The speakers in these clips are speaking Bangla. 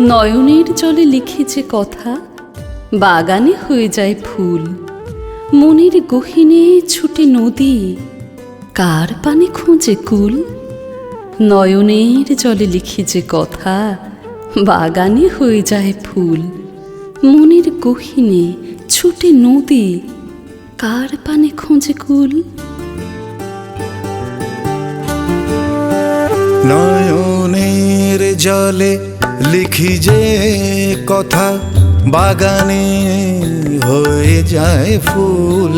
নয়নের জলে লিখেছে কথা, বাগানে হয়ে যায় ফুল। মনের গহিনে ছুটে নদী, কার পানে খোঁজে কুল? নয়নের জলে লিখেছে কথা, বাগানে হয়ে যায় ফুল। মনের গহিনে ছুটে নদী, কার পানে খোঁজে কুল? নয়নের জলে লিখি যে কথা বাগানে হয়ে যায় ফুল,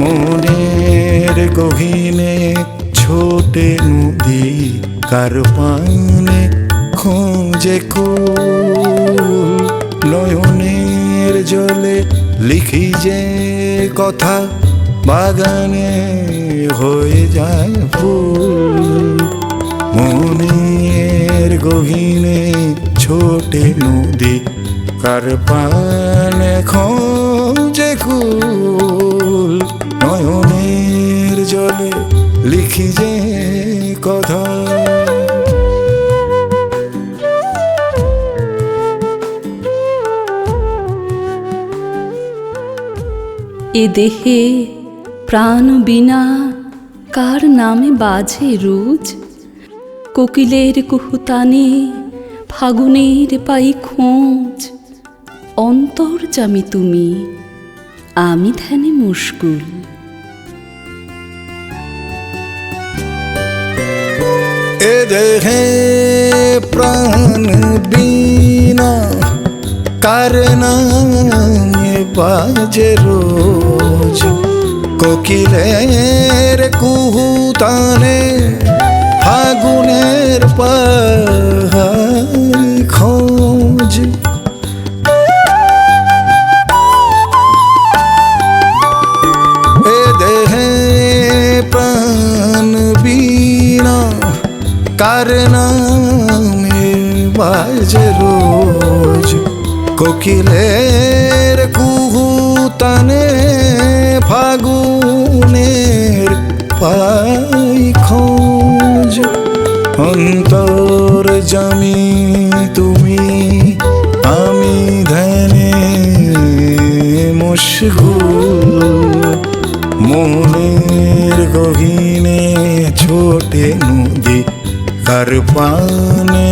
মনের গহিনে ছোটে নদী কার পানে খোঁজে কুল, নয়নের জলে লিখি যে কথা বাগানে হয়ে যায় ফুল মনের গহিনে ছোটে নদী কার পানে খোঁজে কুল? নয়নের জলে লিখি যে কথা। এ দেহে প্রাণ বিনা কার নামে বাজে রোজ? কোকিলের কুহুতানে, ফাগুনের পাই খোঁজ অন্তর জামি তুমি, আমি ধ্যানে মুশকুল। এ দেহে প্রাণ বিনা কারণে বাজে রোজ। কোকিলের কুহুতানে ফাগুনের পাহাড় খোঁজ। এ দেহে প্রাণ বীণা কার নামে বাজে রোজ। কোকিলের কুহুতানে ফাগুনের পাই অন্তর জামি, তুমি আমি ধ্যানে মশগুল। মনের গহিনে ছোটে নদী কার পানে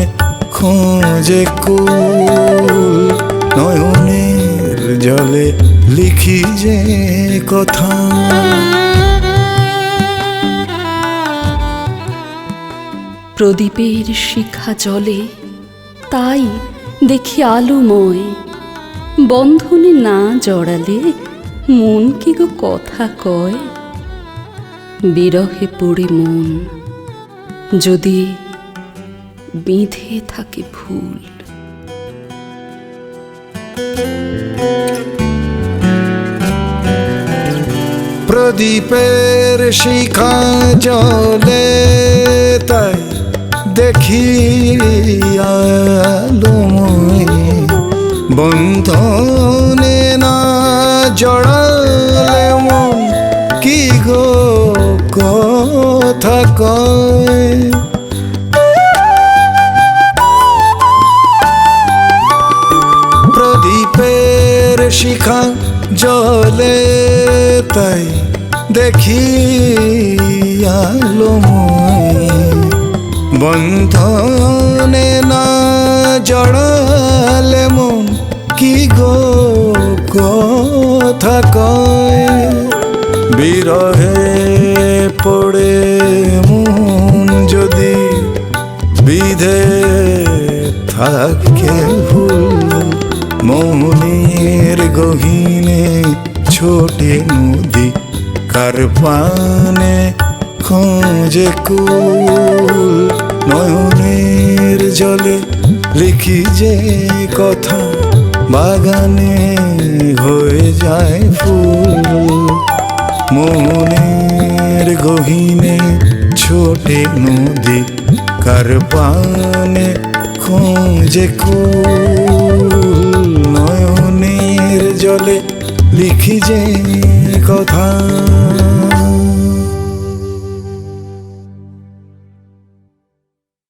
খোঁজে কুল। নয়নের জলে লিখি যে কথা। প্রদীপের শিখা জলে, তাই দেখি আলোময়। বন্ধনে না জড়ালে মন কি গো কথা কয়? বিরহে পড়ে মন, যদি বিঁধে থাকে ভুল। প্রদীপের শিখা জলে, তাই দেখি বন্ধনে না জড়ালে মন কি গো কথা কয়? প্রদীপের শিখা জলে তাই দেখি আলোময় বন্ধনে না জড়ালে মন কি গো? কথা কয়। বিরহে পড়ে মন যদি বিধে থাকে ভুল, মনের গহিনে ছোটে নদী কার পানে খোঁজে কুল। নয়নের জলে লিখি যে কথা, বাগানে হয়ে যায় ফুল। মনের গহিনে ছোটে নদী, কার পানে খোঁজে নয়নের জলে লিখি যে কথা।